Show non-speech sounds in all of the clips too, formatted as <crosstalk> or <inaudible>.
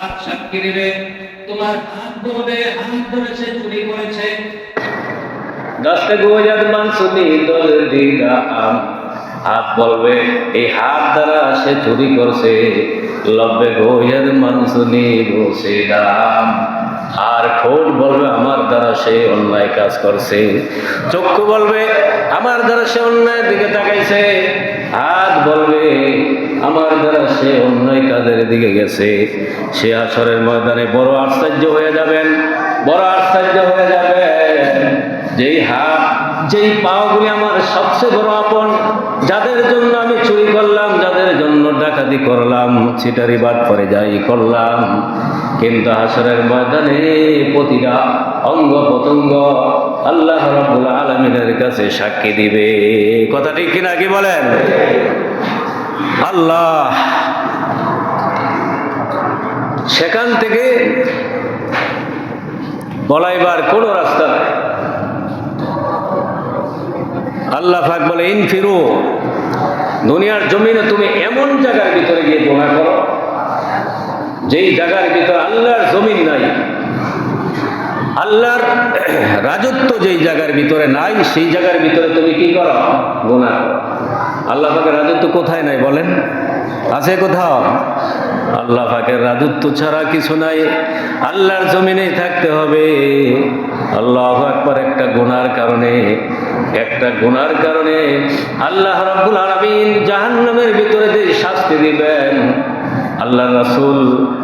হাত সাক্ষী দেবে তোমার হাত ধরবে হাত ধরে সে চুরি করেছে। দশটা গোজাত মানসুনি দিদা আম। হাত বলবে, এই হাত দ্বারা সে চুরি করছে। লব্বে গোজাত মানসুনি বসে দাম আর ঠোঁট বলবে, আমার দ্বারা সে অন্যায় কাজ করছে। চক্ষু বলবে, আমার দ্বারা সে অন্যায় দিকে তাকাইছে। হাত বলবে, আমার দ্বারা সে অন্যায় কাজের দিকে গেছে। সে আসরের ময়দানে বড় আশ্চর্য হয়ে যাবেন, বড় আশ্চর্য হয়ে যাবেন। যেই হাত, যেই পাওগুলি আমার সবচেয়ে বড় আপন, যাদের জন্য আমি চুরি করলাম, যাদের জন্য ডাকাতি করলাম ছিটারি বাদ পরে যাই, করলাম। কিন্তু হাসরের ময়দানে প্রতিটা অঙ্গ প্রত্যঙ্গ আল্লাহ রাব্বুল আলমিনের কাছে সাক্ষী দিবে। কথা ঠিক কিনা কি বলেন? আল্লাহ সেখান থেকে বলাইবার কোনো রাস্তা আল্লাহ পাক বলে ইন ফিরু দুনিয়ার জমিনে তুমি এমন জায়গার ভিতরে গিয়ে গোনা করো যেই জায়গার ভিতরে আল্লাহর জমিন নাই, আল্লাহর <clears throat> রাজত্ব যেই জায়গার ভিতরে নাই, সেই জায়গার ভিতরে তুমি কি করো? গোনা আল্লাহ পাকের রাজত্ব কোথায় নাই বলেন? আছে কোথাও? আল্লাহ পাকের রাজত্ব ছাড়া কিছু নাই। আল্লাহর জমিনে থাকতে হবে। আল্লাহ একবার একটা গুনার কারণে, একটা গুনার কারণে আল্লাহ রাব্বুল আলামিন জাহান্নামের ভিতরে যে শাস্তি দিবেন আল্লাহ রাসুল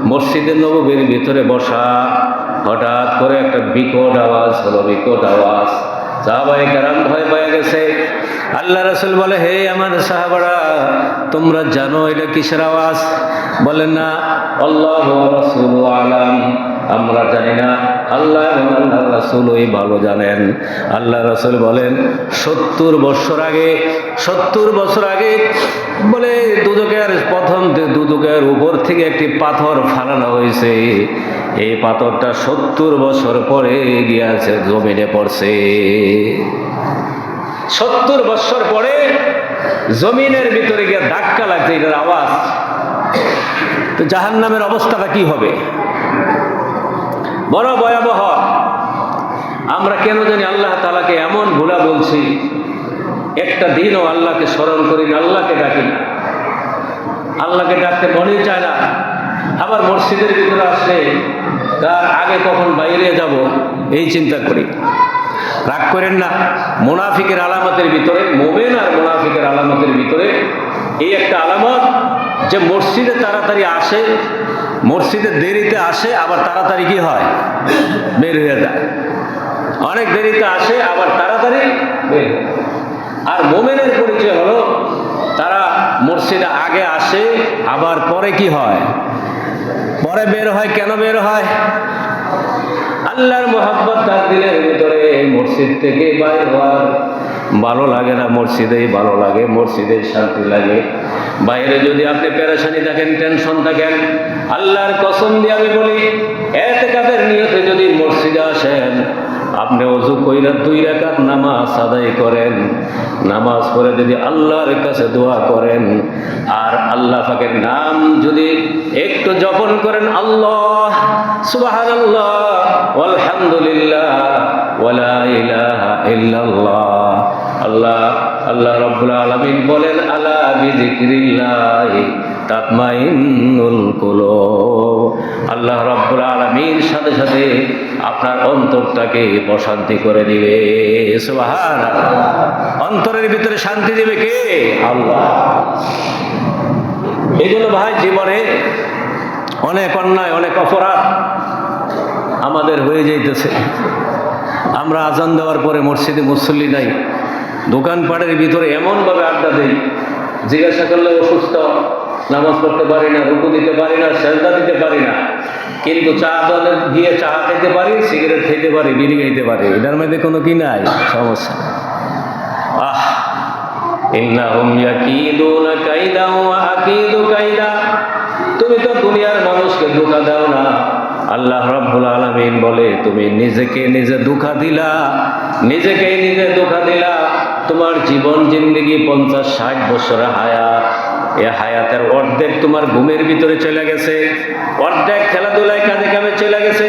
মসজিদে নবীর ভিতরে বসা হঠাৎ করে একটা বিকট আওয়াজ হলো, বিকট আওয়াজ। সাহাবাই কারাম ভয় পেয়ে গেছে। আল্লাহ রাসুল বলে, হে আমার সাহাবারা, তোমরা জানো এটা কিসের আওয়াজ? বলে, না, আল্লাহ রাসুল আলাম, আমরা জানি না। আল্লাহ এবং আল্লাহ ভালো জানেন। আল্লাহ রসুল বলেন, সত্তর বছর আগে, সত্তর বছর আগে বলে দুদকের প্রথম দুদকের উপর থেকে একটি পাথর ফালানো হয়েছে। এই পাথরটা সত্তর বছর পরে গিয়াছে, জমিনে পড়ছে। সত্তর বছর পরে জমিনের ভিতরে গিয়ে ধাক্কা লাগছে, এটার আওয়াজ। তো জাহান নামের অবস্থাটা কি হবে? বড় ভয়াবহ। আমরা কেন জানি আল্লাহ তালাকে এমন ভুলা বলছি, একটা দিনও আল্লাহকে স্মরণ করি না আল্লাহকে ডাকি না। আল্লাহকে ডাকতে মনেই চায় না। আবার মসজিদের ভিতরে আসলে তার আগে কখন বাইরে যাব, এই চিন্তা করি। রাগ করেন না, মোনাফিকের আলামতের ভিতরে, মোমেন আর মোনাফিকের আলামতের ভিতরে এই একটা আলামত যে মসজিদে তাড়াতাড়ি আসে মসজিদে দেরিতে আসে, আবার তাড়াতাড়ি কি হয়? বের হয়ে যায়। অনেক দেরিতে আসে, আবার তাড়াতাড়ি আর মোমেনের পরিচয় হলো, তারা মসজিদে আগে আসে, আবার পরে কি হয়? পরে বের হয়, কেন বের হয়? আল্লাহর মোহাব্বত তার দিলের ভিতরে মসজিদ থেকে বাইর হওয়ার ভালো লাগে না, মসজিদেই ভালো লাগে মসজিদের শান্তি লাগে। বাইরে যদি আপনি পেরেশানি থাকেন টেনশন থাকেন আল্লাহর কসম দিয়ে আমি বলি এতে কাদের নিয়তে যদি মসজিদে আসেন, আপনি অজু কইরা দুই রাকাত নামাজ আদায় করেন। নামাজ পড়ে যদি আল্লাহর কাছে দোয়া করেন, আর আল্লাহ পাকের নাম যদি একটু জপন করেন, আল্লাহ, সুবহানাল্লাহ আলহামদুলিল্লাহ ওয়ালা ইলাহা আল্লাহ আল্লাহ রাব্বুল আলামিন বলেন, আলা বিযিকরিল্লাহ আল্লাহ রাব্বুল আলামিন সাথে সাথে আপনার অন্তরটাকে প্রশান্তি করে দিবে। অন্তরের ভিতরে শান্তি দিবে কে? আল্লাহ। এগুলো ভাই, জীবনে অনেক অন্যায়, অনেক অপরাধ আমাদের হয়ে যাইতেছে। আমরা আজান দেওয়ার পরে মসজিদে মুসল্লি নাই। দোকানপাটের ভিতরে এমনভাবে আড্ডা দেই, জিজ্ঞাসা করলে অসুস্থ নামাজ পড়তে পারি না, রুকু দিতে পারি না, সেজদা দিতে পারি না। কিন্তু চা দলে গিয়ে চা খেতে পারি, সিগারেট খেতে পারি বিড়ি খাইতে পারি। এটার মধ্যে কোনো কি নাই? সমস্যা আহ! ইন্নাহুম ইয়াকিদুনা কাইদা ওয়া আকিদু কাইদা। তুমি তো দুনিয়ার মানুষকে ধোঁকা দাও না। আল্লাহ রাব্বুল আলামিন বলে, তুমি নিজেকে নিজে ধোঁকা দিলা। নিজেকে নিজে ধোঁকা দিলা। তোমার জীবন, জিন্দগি পঞ্চাশ, ষাট বছর হায়াত। এ হায়াতের অর্ধেক তোমার ঘুমের ভিতরে চলে গেছে, অর্ধেক খেলাধুলায় কাজে কামে চলে গেছে।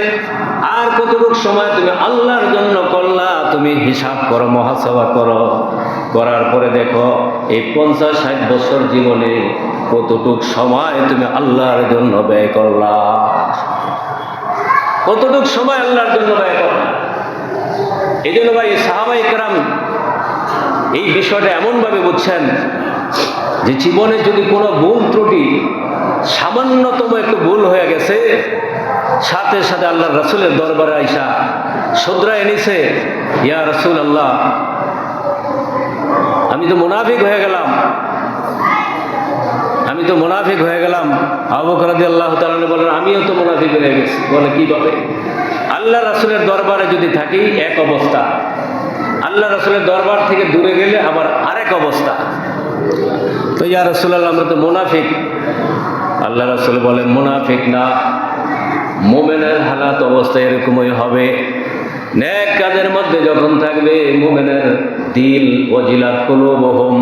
আর কতটুক সময় তুমি আল্লাহর জন্য করলা, তুমি হিসাব করো, মহাসভা করো। করার পরে দেখো, এই পঞ্চাশ ষাট বছর জীবনে কতটুক সময় তুমি আল্লাহর জন্য ব্যয় করলা। কতটুক সময় আল্লাহর জন্য ব্যয় করলা। এই জন্য ভাই সাহাবাই কেরাম এই বিষয়টা এমনভাবে বুঝছেন যে জীবনে যদি কোনো ভুল ত্রুটি সামান্যতম একটু ভুল হয়ে গেছে, সাথে সাথে আল্লাহ রসুলের দরবারে আইসা সদ্রা এনেছে ইয়া রসুল আল্লাহ আমি তো মুনাফিক হয়ে গেলাম। আমি তো মুনাফিক হয়ে গেলাম। আবু করাদি আল্লাহ বলেন, আমিও তো মুনাফিক হয়ে গেছি। বলে, কি কীভাবে আল্লাহ রাসুলের দরবারে যদি থাকি, এক অবস্থা। আল্লাহ রাসুলের দরবার থেকে দূরে গেলে আবার আরেক অবস্থা। তো ইয়া রসুল্লাহ আমরা তো মুনাফিক। আল্লাহ রাসুল বলেন, মুনাফিক না, মোমেনের হালাত অবস্থা এরকমই হবে। ন্যাক কাজের মধ্যে যখন থাকবে, মোমেনের দিল ওজিলাত কুলুবহুম,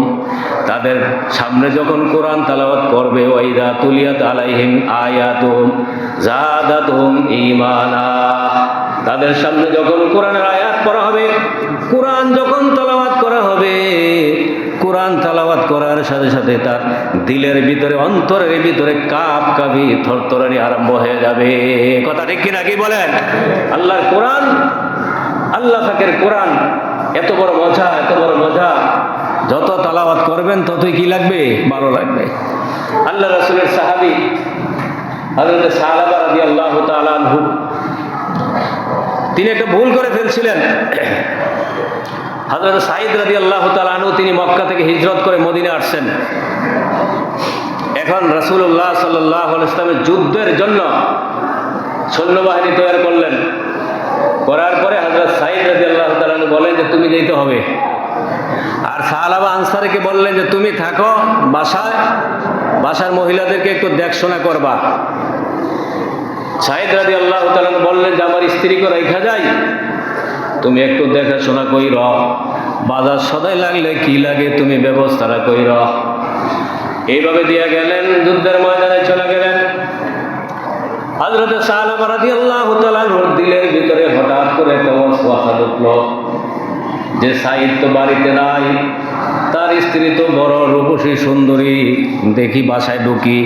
তাদের সামনে যখন কোরআন তালাওয়াত করবে, ওয়াইদা তুলিয়াত আলাইহিম আয়াতুম জাদাতুম ঈমানা। তাদের সামনে যখন কোরআনের আয়াত পড়া হবে, কোরআন যখন তালাওয়াত করা হবে কোরআন তালাওয়াত করার সাথে সাথে তার দিলের ভিতরে, অন্তরের ভিতরে কাপ কাবি থরথরানি আরম্ভ হয়ে যাবে। কথা ঠিক কিনা কি বলেন? আল্লাহর কোরআন, আল্লাহ ফাকের কোরআন, এত বড় মজা, এত বড় মজা। যত তালাওয়াত করবেন, ততই কি লাগবে? ভালো লাগবে। আল্লাহ রসুলের সাহাবি আল্লাহ তিনি একটা ভুল করে ফেলছিলেন। হজরত সাইদ রাদি আল্লাহ তালু তিনি মক্কা থেকে হিজরত করে মদিনে আসছেন। এখন রসুল্লাহ সাল্লাহ ইসলামের যুদ্ধের জন্য সৈন্যবাহিনী তৈরি করলেন। করার পরে হজরত সাইদ রাজি আল্লাহ তালু বলেন যে, তুমি যেতে হবে। আর সাহালাবা আনসারিকে বললেন যে, তুমি থাকো বাসায়, বাসার মহিলাদেরকে একটু দেখশোনা করবা। সাইদ রাজি আল্লাহ তালু বললেন যে, আমার স্ত্রীকে রেখা যায়? তুমি একটু দেখাশোনা কইর। বাজার সদাই লাগলে কি লাগে তুমি ব্যবস্থাটা কইর। এইভাবে দিয়ে গেলেন, যুদ্ধের ময়দানে চলে গেলেন। আল্লাহ ভিতরে হঠাৎ করে ঢুকলো। যে বাড়িতে নাই, তার স্ত্রী তো বড় সুন্দরী, দেখি বাসায় ঢুকি।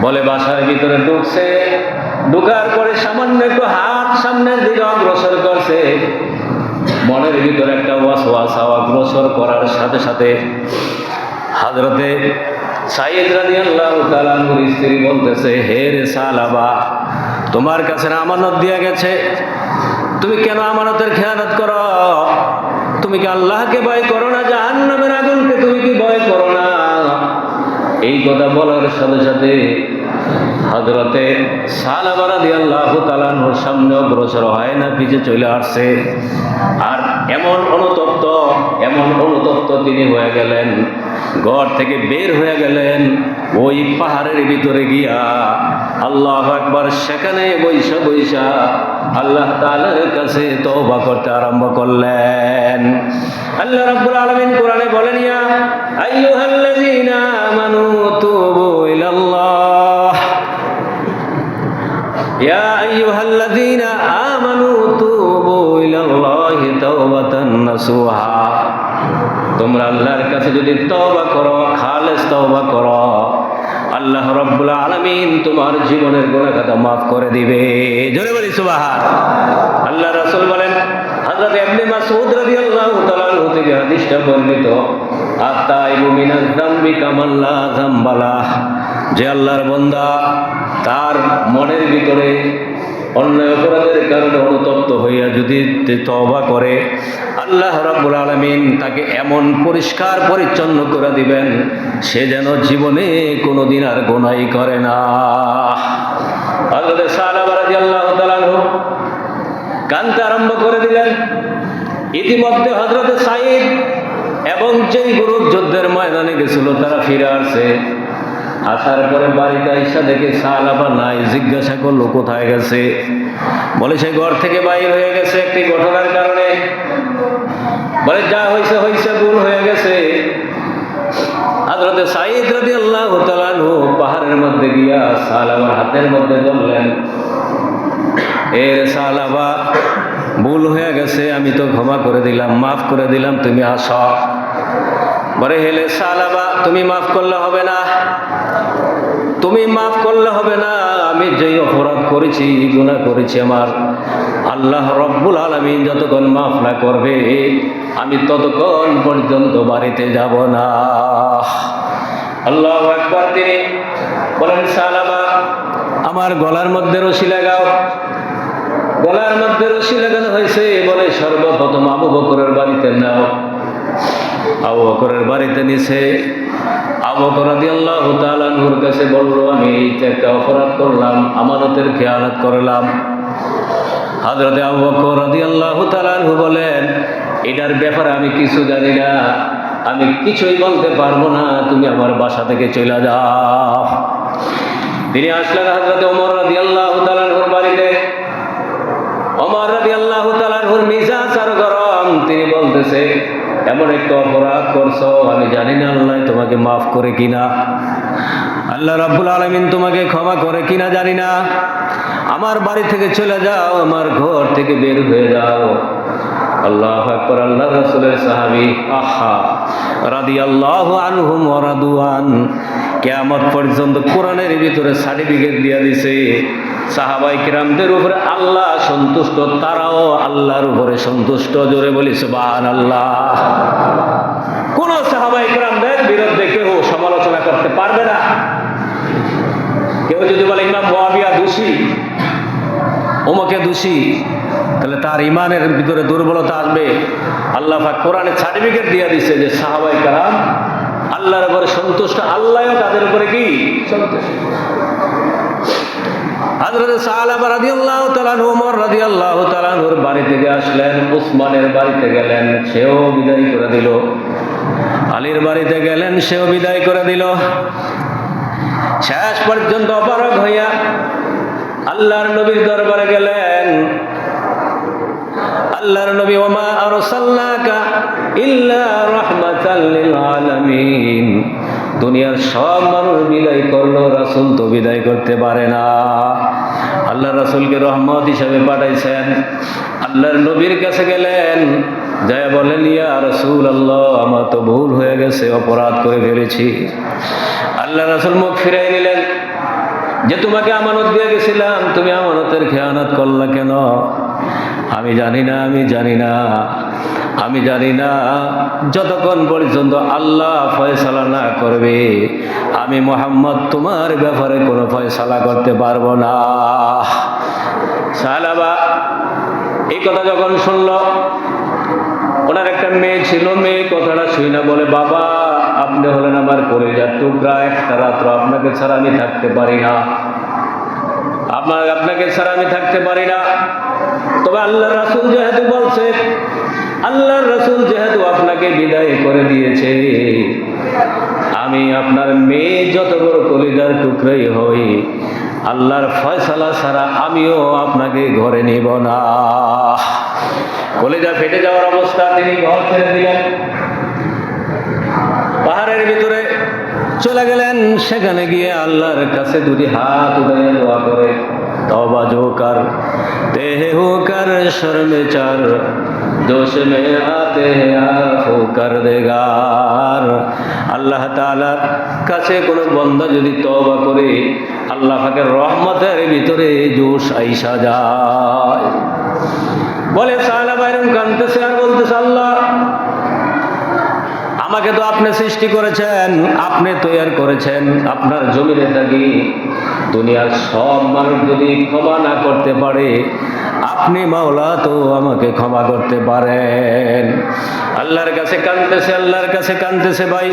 বলে বাসার ভিতরে ঢুকছে ঢুকার পরে সামান্য একটু হাত সামনের দিকে অগ্রসর করছে। মনের ভিতরে একটা ওয়াস ওয়াসা অগ্রসর করার সাথে সাথে হাজরতে আল্লাহ বলতেছে, হে রে তোমার কাছে আমানত গেছে। তুমি কেন আমানতের খেয়ানত করো? তুমি কি আল্লাহকে ভয় করো না? জাহান্নামের আগুনকে তুমি কি ভয় করো না? এই কথা বলার সাথে সাথে হজরতে সালাবারা দিয়ে আল্লাহ তালানোর সামনে অগ্রসর হয় না, পিছে চলে আসছে। আর এমন অনুতপ্ত এমন অনুতপ্ত তিনি হয়ে গেলেন, ঘর থেকে বের হয়ে গেলেন, ওই পাহাড়ের ভিতরে গিয়া আল্লাহ একবার সেখানে বৈশা বৈশা আল্লাহ তালার কাছে তওবা করতে আরম্ভ করলেন। আল্লাহ রাব্বুল আলামিন কোরআনে বলেন, ইয়া আইয়ুহাল্লাযীনা আমানু আমানু তুবু তোমরা আল্লাহর কাছে যদি তওবা করো, খালেস তওবা করো, আল্লাহ রব্বুল আলামিন তোমার জীবনের গুনাহ খাতা মাফ করে দিবে। আল্লাহ রাসূল বলেন যে আল্লাহর বান্দা তার মনের ভিতরে অন্যায় অপরাধের কারণে অনুতপ্ত হইয়া যদি তবা করে, আল্লাহ রাব্বুল আলামিন তাকে এমন পরিষ্কার পরিচ্ছন্ন করে দিবেন, সে যেন জীবনে কোনোদিন আর গোনাই করে না। কানতে আরম্ভ করে দিলেন। ইতিমধ্যে হজরত সাইদ এবং যেই গুরু যুদ্ধের ময়দানে গেছিল, তারা ফিরে আসছে আসার পরে বাড়িতে আইসা দেখে সালাবা নাই, জিজ্ঞাসা করল, কোথায় গেছে? বলে, সে ঘর থেকে বাইর হয়ে গেছে একটি ঘটনার কারণে। বলে, যা হয়েছে হয়েছে ভুল হয়ে গেছে। পাহাড়ের মধ্যে গিয়া হাতের মধ্যে ভুল হয়ে গেছে, আমি তো ক্ষমা করে দিলাম, মাফ করে দিলাম, তুমি আস। বলে, হেলে সালাবা তুমি মাফ করলে হবে না। তুমি মাফ করলে হবে না। আমি যেই অপরাধ করেছি, গুনাহ করেছি আমার। আল্লাহ রব্বুল আলমিন যতক্ষণ মাফ না করবে, আমি ততক্ষণ পর্যন্ত বাড়িতে যাব না। আল্লাহ একবার তিনি বলেন সালাবা আমার গলার মধ্যে রশি লাগাও। গলার মধ্যে রশি লাগানো হয়েছে, বলে সর্বপ্রথম আবু বকরের বাড়িতে নাও। আবু বকরের বাড়িতে নিছে আবু বকর রাদিয়াল্লাহু তাআলা নূর কাছে বলল, আমি এইটা একটা অপরাধ করলাম, আমানতের খেয়ালত করলাম। হযরতে আবু বকর রাদিয়াল্লাহু তাআলা বলেন, এটার ব্যাপারে আমি কিছু জানি না, আমি কিছুই বলতে পারব না, তুমি আমার বাসা থেকে চলে যাও। তিনি আসলেন হযরতে ওমর রাদিয়াল্লাহু তাআলা আনহুর বাড়িতে। ওমর রাদিয়াল্লাহু তাআলা আনহুর মিজাজ আর গরম, তিনি বলতেছে এমন একটা অপরাধ করছ, আমি জানি না আল্লাহ তোমাকে মাফ করে কিনা। আল্লাহ রাব্বুল আলামিন তোমাকে ক্ষমা করে কিনা জানি না। আমার বাড়ি থেকে চলে যাও, আমার ঘর থেকে বের হয়ে যাও। আল্লাহ আকবর আল্লাহ রাসূলের সাহাবী, আহা, রাদিয়াল্লাহু আনহুম ওয়া রাদুয়ান কিয়ামত পর্যন্ত কোরআনের ভিতরে সার্টিফিকেট দিয়া দিছে। সাহাবাই কিরামদের উপরে আল্লাহ সন্তুষ্ট, তারাও আল্লাহর উপরে সন্তুষ্ট। জোরে বলি সুবহান আল্লাহ কোন সাহাবাই কিরামদের বিরুদ্ধে কেউ সমালোচনা করতে পারবে না। কেউ যদি বলে, ইমাম মুয়াবিয়া দোষী ওমকে দোষী তাহলে তার ইমানের ভিতরে দুর্বলতা আসবে। আল্লাহ কোরআনে সার্টিফিকেট দিয়ে দিছে যে সাহাবাই কারাম আল্লাহর উপরে সন্তুষ্ট, আল্লাহও তাদের উপরে কি? সন্তুষ্ট। হযরত সাহাবা রাদিয়াল্লাহু তাআলা ওমর রাদিয়াল্লাহু তাআলার বাড়ি থেকে আসলেন, উসমানের বাড়িতে গেলেন, সেও বিদায় করে দিল। আলীর বাড়িতে গেলেন, সেও বিদায় করে দিল। শেষ পর্যন্ত অপারগ হইয়া আল্লাহর নবীর দরবারে গেলেন। আল্লাহর নবী, ওমা আরসালনাকা ইল্লা রাহমাতাল লিল আলামিন। দুনিয়ার সব মানুষ বিদায় করল, রাসূল তো বিদায় করতে পারে না। আল্লাহ রাসূলকে রহমত হিসাবে পাঠাইছেন। আল্লাহর নবীর কাছে গেলেন, যায় বলেন, ইয়া রসুল আল্লাহ আমার তো ভুল হয়ে গেছে, অপরাধ করে ফেলেছি। আল্লাহ রাসূল মুখ ফিরাই নিলেন, যে তোমাকে আমানত দিয়ে গেছিলাম, তুমি আমানতের খেয়ানত করলা কেন? আমি জানি না, আমি জানি না। আমি জানি না যতক্ষণ পর্যন্ত আল্লাহ ফয়সালা না করবে, আমি মোহাম্মদ তোমার ব্যাপারে কোনো ফয়সালা করতে পারব না। সালাবা এই কথা যখন শুনল, ওনার একটা মেয়ে ছিল, মেয়ে কথাটা শুই না, বলে, বাবা, আপনি হলেন আমার কলেজার টুকরা একটা রাত্র আপনাকে ছাড়া আমি থাকতে পারি না। আপনার, আপনাকে ছাড়া আমি থাকতে পারি না। তবে আল্লাহ রাসুল যেহেতু বলছে আল্লাহর রসুল যেহেতু আপনাকে বিদায় করে দিয়েছে, আমি আপনার মেয়ে যত বড় কলিদার টুকরাই হই, আল্লাহর ফয়সালা ছাড়া আমিও আপনাকে ঘরে নিব না। কলিদা ফেটে যাওয়ার অবস্থা তিনি ঘর ছেড়ে দিলেন। পাহাড়ের ভিতরে চলে গেলেন। সেখানে গিয়ে আল্লাহর কাছে দুটি হাত উঠে দোয়া করে তবা জোকার দেহে হোকার, শর্মে চার। जोश में आते आफो कर देगार আল্লাহ তাআলার কাছে কোনো বন্ধা যদি তওবা করে আল্লাহ পাকের রহমতের ভিতরে জোশ আইসা যায় বলে সাহাবা বাইরম কানতেছে আর বলতেছে আল্লাহ আমাকে তো আপনি সৃষ্টি করেছেন আপনি তৈয়ার করেছেন আপনার জমিনে থাকি দুনিয়ার সব মানুষ যদি ক্ষমা না করতে পারে আপনি মাওলা তো আমাকে ক্ষমা করতে পারেন। আল্লাহর কাছে কানতেছে, আল্লাহর কাছে কানতেছে ভাই।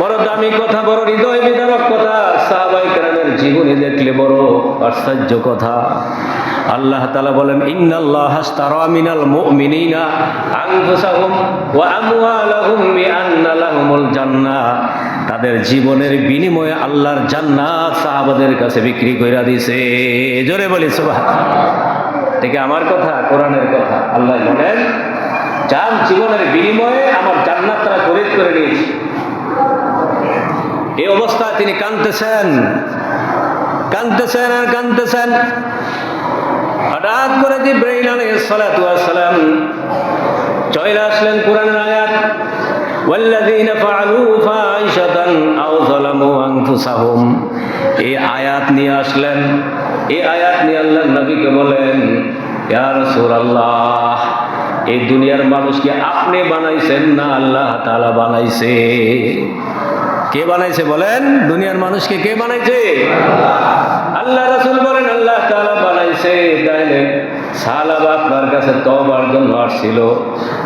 বড় দামি কথা, বড় হৃদয় বিদারক কথা। সাহাবাই কেরামের জীবনে দেখলে বড় আশ্চর্য কথা। আল্লাহ তালা বলেন, ইন্নাল্লাহ হাস্তারা মিনাল মুমিনিনা আনফুসাহুম ওয়া আমওয়ালাহুম বিআন্না লাহুমুল জান্নাহ তাদের জীবনের বিনিময়ে আল্লাহর জান্নাত সাহাবাদের কাছে বিক্রি কইরা দিছে জোরে বলি, সুবহানাল্লাহ। থেকে আমার কথা কোরআনের কথা আল্লাহ বলেন যার জীবনের বিনিময়ে আমার জান্নাত তারা খরিদ করে নিয়েছে এই অবস্থায় তিনি কাঁদতেছেন কাঁদতেছেন আর কাঁদতেছেন হঠাৎ করে জিব্রাইল আলাইহিস সালাতু ওয়াস সালাম চলে আসলেন কোরআনের আয়াত والذين فعلوا فاحشة أو ظلموا أنفسهم এই আয়াত নিয়ে আসলেন এই আয়াত নিয়ে আল্লাহ নবীকে বলেন, ইয়া রাসূলুল্লাহ, এই দুনিয়ার মানুষকে আপনি বানাইছেন না আল্লাহ তালা বানাইছে? কে বানাইছে বলেন? দুনিয়ার মানুষকে কে বানাইছে? আল্লাহ রাসূল বলেন, আল্লাহ তালা বানাইছে। তাইলে সাহাবা আপনার কাছে তওবার জন্য আসছিল।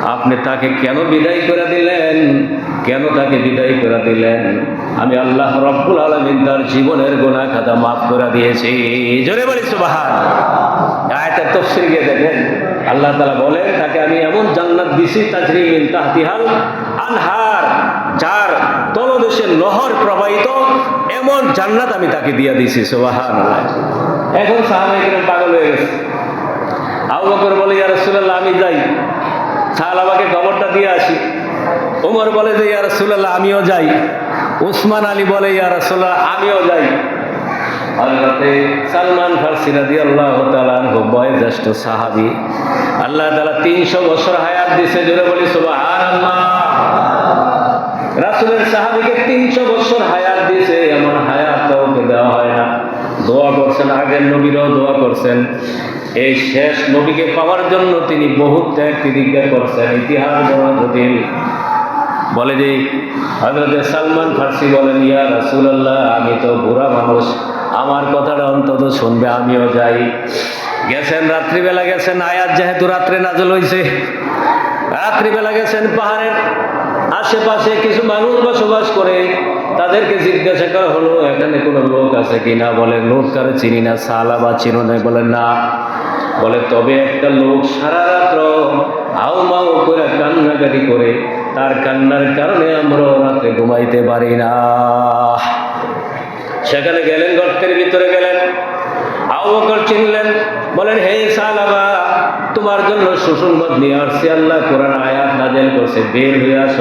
আপনি তাকে কেন বিদায় করে দিলেন? কেন তাকে বিদায় করে দিলেন? আমি আল্লাহ রব্বুল আলামিন তার জীবনের গুনাহ খাতা মাফ করে দিয়েছি। জোরে বলি সুবহান। আয়াতের তফসির গিয়ে দেখেন। আল্লাহ তালা বলেন, তাকে আমি এমন জান্নাত দিছি তাজরিমিন তাহতিহাল আনহার, যার তলদেশে নহর প্রবাহিত, এমন জান্নাত আমি তাকে দিয়ে দিছি সুবহান এখন সাহাবাহিকের পাগল হয়ে গেছে। আবু বকর বলে, ইয়া আমি যাই। সাহাবাকে খবরটা দিয়ে আসি। ওমর বলে যে, ইয়া রাসূলুল্লাহ, আমিও যাই। উসমান আলী বলে, ইয়া রাসূলুল্লাহ, আমিও যাই। হযরতে সালমান ফারসি রাদিয়াল্লাহু তাআলা আনহু, বয়োজ্যেষ্ঠ সাহাবী, আল্লাহ তাআলা 300 বছর হায়াত দিয়েছে জোরে বলি, সুবহানাল্লাহ। রাসূলের সাহাবীকে 300 বছর হায়াত দিয়েছে এমন হায়াত কাউকে দেওয়া হয় না। দোয়া করছেন, আগের নবীরাও দোয়া করছেন। এই শেষ নবীকে পাওয়ার জন্য তিনি বহুত ত্যাগ প্রতিজ্ঞা করছেন, ইতিহাস বর্ণনা জটিল। বলে যে হজরত সালমান ফার্সি বলেন, ইয়া রাসূলুল্লাহ, আমি তো বুড়া মানুষ, আমার কথাটা অন্তত শুনবে, আমিও যাই। গেছেন, রাত্রিবেলা গেছেন, আয়াত যেহেতু রাত্রে নাজল হয়েছে রাত্রিবেলা গেছেন পাহাড়ের আশেপাশে কিছু মানুষ বসবাস করে, তাদেরকে জিজ্ঞাসা করা হলো, এখানে কোনো লোক আছে কিনা? বলে, লোক কারও চিনি না, সালা বা চিনো বলে, না। বলে, তবে একটা লোক সারা রাত্র আউ মাউ করে কান্নাকাটি করে, তার কান্নার কারণে আমরা রাত্রে ঘুমাইতে পারি না। সেখানে গেলেন, গর্তের ভিতরে গেলেন। আবু বকর চিনলেন, বলেন, হে সালাবা, তোমার জন্য সুসংবাদ নিয়ে আসছি। আল্লাহ কোরআন আয়াত নাজেল করছে, বের হয়ে আস।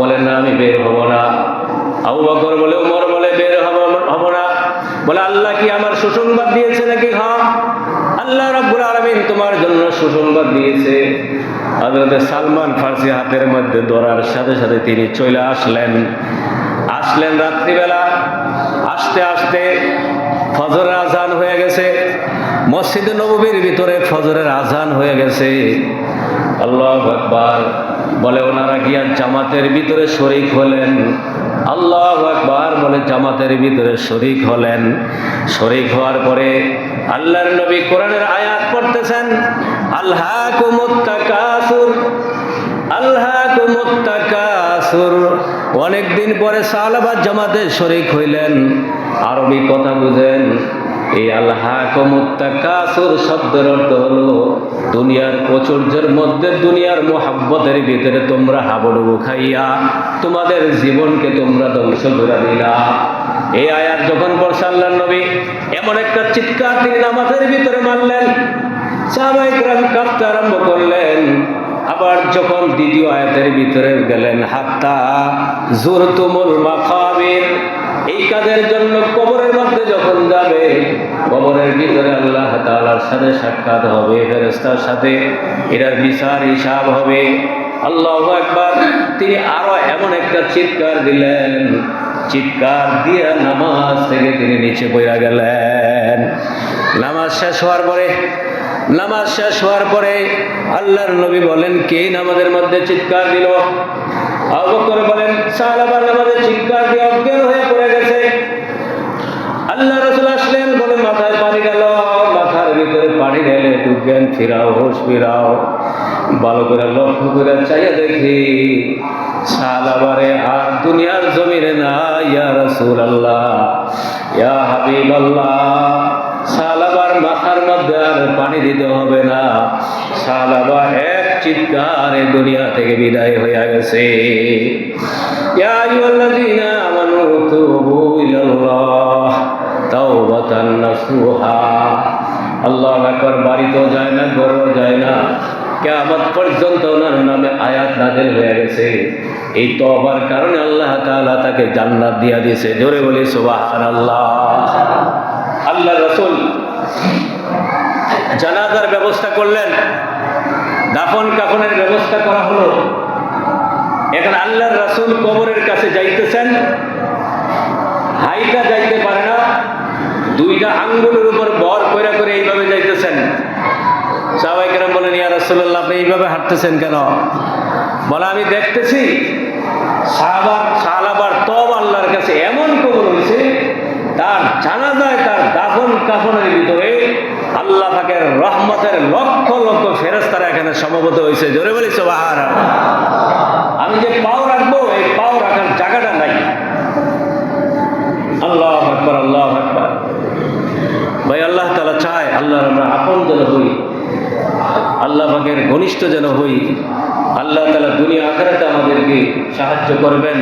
বলেন, না, আমি বের হব না। আবু বকর বলে, উমর বলে, বের হব হব না। বলে, আল্লাহ কি আমার সুসংবাদ দিয়েছে নাকি? হ্যাঁ। আল্লাহ রাব্বুল আলামিন তোমার জন্য সুসংবাদ দিয়েছে। হযরত সালমান ফার্সি হাতের মধ্যে ধরার সাথে সাথে তিনি চলে আসলেন। আসলেন রাত্রিবেলা। আসতে আসতে ফজরের আজান হয়ে গেছে। মসজিদে নববীর ভিতরে ফজরের আজান হয়ে গেছে। আল্লাহ আকবার। বলে, ওনারা গিয়া জামাতের ভিতরে শরিক হলেন। আল্লাহ একবার বলে জামাতের ভিতরে শরিক হলেন। শরিক হওয়ার পরে আল্লাহর নবী কোরআনের আয়াত পড়তেছেন আল্লাহ কুমুত্তাকাসুর আল্লাহ কুমুত্তাকাসুর অনেকদিন পরে সালাবাদ জামাতে শরিক হইলেন। আরবি কথা বুঝেন এই আল্লাহ কমুত্তাকাসুর শব্দের অর্থ হলো, দুনিয়ার প্রচুর্যের মধ্যে দুনিয়ার মোহাব্বতের ভিতরে তোমরা হাবুডুবু খাইয়া তোমাদের জীবনকে তোমরা ধ্বংস করে দিলা। এই আয়াত যখন আল্লাহ নবী, এমন একটা চিৎকার তিনি নামাজের ভিতরে মারলেন। সাহাবাইকরাম কাঁপতে আরম্ভ করলেন। আবার যখন দ্বিতীয় আয়াতের ভিতরে গেলেন, হাত্তা জোর তুমুল মাকাবির এই কাজের জন্য কবরের মধ্যে যখন যাবে, কবরের ভিতরে আল্লাহ তাআলার সাথে সাক্ষাৎ হবে ফেরেস্তার সাথে এটার বিচার, হিসাব হবে। আল্লাহ একবার তিনি আরও এমন একটা চিৎকার দিলেন, চিৎকার দিয়ে নামাজ থেকে তিনি নিচে বইয়া গেলেন। নামাজ শেষ হওয়ার পরে নামাজ শেষ হওয়ার পরে আল্লাহর নবী বলেন, কে নামাজের মধ্যে চিৎকার দিল? বকর বলেন সাহাবা নামাজে চিৎকার দিয়ে অজ্ঞান হয়ে পড়ে গেছে। আল্লাহ রসুল আসলেন, বলে, মাথায় পানি গেল, মাথার ভিতরে পানি ঢেলে একটু জ্ঞান ফিরাও, হোশ ফিরাও। ভালো করে লক্ষ্য করে চাইয়া দেখি সালাবারে আর দুনিয়ার জমিনে না ইয়া রসুল আল্লাহ ইয়া হাবিব আল্লাহ সালাবার মাথার মধ্যে আর পানি দিতে হবে না। সালাবা এক চিৎকারে দুনিয়া থেকে বিদায় হয়ে গেছে। আল্লাহ যায় না যায় না। আয়াত হয়ে গেছে। এই কারণে আল্লাহ তাকে জান্নাত দিয়া দিয়েছে। জোরে বলি সুবহানাল্লাহ। আল্লাহ রসুল। জানাজার ব্যবস্থা করলেন। দাফন কাফনের ব্যবস্থা করা হলো। এখন আল্লাহর রাসূল কবরের কাছে যাইতেছেন। হাইটা যাইতে পারে না। দুইটা আঙ্গুলের উপর বর কইরা করে এইভাবে যাইতেছেন। সাহাবাইকেরাম বলেন, ইয়া রাসূলুল্লাহ, আপনি এইভাবে হাঁটতেছেন কেন? বলে, আমি দেখতেছি সাহাবার সাহালাবার তব আল্লাহর কাছে এমন কবর হয়েছে তার জানাজায় তার দাফন কাফনের ভিতরে আল্লাহ পাকের রহমতের লক্ষ লক্ষ ফেরেস্তারা এখানে হয়েছে জোরে বলি সোবাহার আমি যে পাও রাখব, এই পাও রাখার জায়গাটা নাই। আল্লাহ আকবর আল্লাহ আকবর। ভাই, আল্লাহ তালা চায় আল্লাহর আমরা আপন যেন হই। আল্লাহ পাকের ঘনিষ্ঠ যেন হই। আল্লাহ তালা দুনিয়া আকারাতে আমাদেরকে সাহায্য করবেন।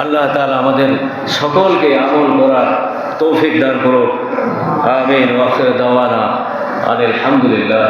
আল্লাহ তালা আমাদের সকলকে আমল করার তৌফিক দান করো আমিন। ওয়াখির দাওয়ানা আলহামদুলিল্লাহ